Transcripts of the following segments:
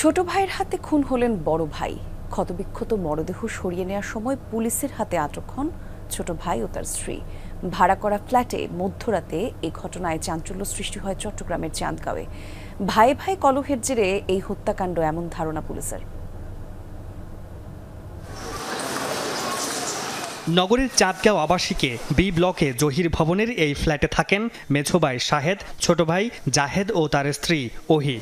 ছোট ভাইয়ের হাতে খুন হলেন বড় ভাই। ক্ষতবিক্ষত মরদেহ সরিয়ে নেওয়ার সময় পুলিশের হাতে আটক হন ছোট ভাই ও তার স্ত্রী। ভাড়া করা ফ্ল্যাটে মধ্যরাতে এই ঘটনায় চাঞ্চল্য সৃষ্টি হয় চট্টগ্রামের চাঁদগাঁওয়ে। ভাই ভাই কলহের জেরে এই হত্যাকাণ্ড এমন ধারণা পুলিশের। নগরীর চাঁদগাঁও আবাসিকে বি ব্লকে জহির ভবনের এই ফ্ল্যাটে থাকেন মেছো ভাই শাহেদ, ছোট ভাই জাহেদ ও তার স্ত্রী ওহি।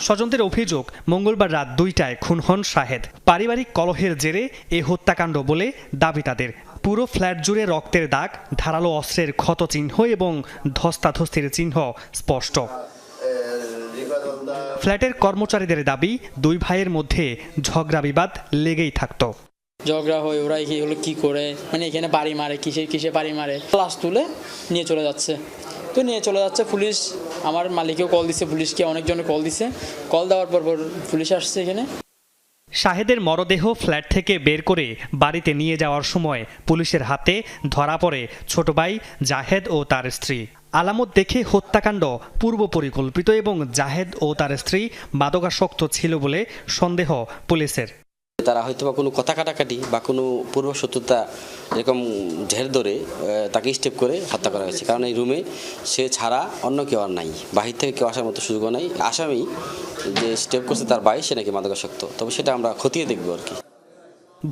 স্বজনদের অভিযোগ, মঙ্গলবার রাত দুইটায় খুন হন শাহেদ। পারিবারিক কলহের জেরে এ হত্যাকাণ্ড বলে দাবি তাদের। পুরো ফ্ল্যাট জুড়ে রক্তের দাগ, ধারালো অস্ত্রের ক্ষত চিহ্ন এবং ধস্তাধস্তির চিহ্ন স্পষ্ট। ফ্ল্যাটের কর্মচারীদের দাবি, দুই ভাইয়ের মধ্যে ঝগড়া বিবাদ লেগেই থাকতো। ঝগড়া হয় ওরা কি এগুলো কি করে? মানে এখানে বাড়ি মারে কিসে কিসে বাড়ি মারে? ক্লাস তুলে নিয়ে চলে যাচ্ছে। তো নিয়ে চলে যাচ্ছে পুলিশ। আমার মালিকেও কল দিছে, পুলিশকে অনেকজনে কল দিছে। কল দেওয়ার পর পর পুলিশ আসছে এখানে। শাহেদের মরদেহ ফ্ল্যাট থেকে বের করে বাড়িতে নিয়ে যাওয়ার সময় পুলিশের হাতে ধরা পড়ে ছোট ভাই জাহেদ ও তার স্ত্রী। আলামত দেখে হত্যাকাণ্ড পূর্ব পরিকল্পিত এবং জাহেদ ও তার স্ত্রী মাদকাসক্ত ছিল বলে সন্দেহ পুলিশের। তারা হয়তো বা কোনো কথা কাটাকাটি বা কোনো পূর্ব শত্রুতা এরকম ঢের ধরে তাকে স্টেপ করে হত্যা করা হয়েছে। কারণ এই রুমে সে ছাড়া অন্য কেউ আর নাই। বাহির থেকে কেউ আসার মতো সুযোগও নাই। আসামি যে স্টেপ করছে তার ভাই, সে নাকি মাদকাসক্ত। তবে সেটা আমরা খতিয়ে দেখব আর কি।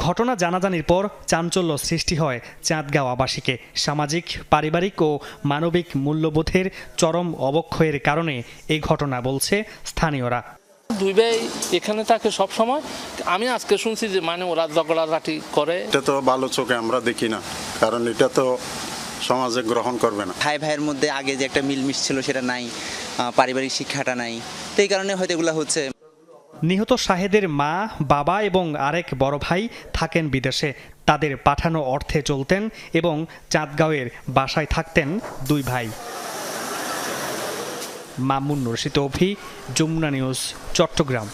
ঘটনা জানাজানির পর চাঞ্চল্য সৃষ্টি হয় চাঁদগাঁও আবাসিকে। সামাজিক, পারিবারিক ও মানবিক মূল্যবোধের চরম অবক্ষয়ের কারণে এই ঘটনা বলছে স্থানীয়রা। দুই ভাই এখানে থাকে সব সময়। আমি আজকে শুনছি যে মানে ওরা ঝগড়াঝাটি করে। এটা তো ভালো চোখে আমরা দেখি না কারণ এটা তো সমাজে গ্রহণ করবে না। ভাই ভাইয়ের মধ্যে আগে যে একটা মিলমিশ ছিল সেটা নাই পারিবারিক শিক্ষাটা নাই তো এই কারণে হয়তো এগুলো হচ্ছে। নিহত শাহেদের মা বাবা এবং আরেক বড় ভাই থাকেন বিদেশে। তাদের পাঠানো অর্থে চলতেন এবং চাঁদগাঁওয়ের বাসায় থাকতেন দুই ভাই। মামুন রশিদ অভি যমুনা নিউজ চট্টগ্রাম।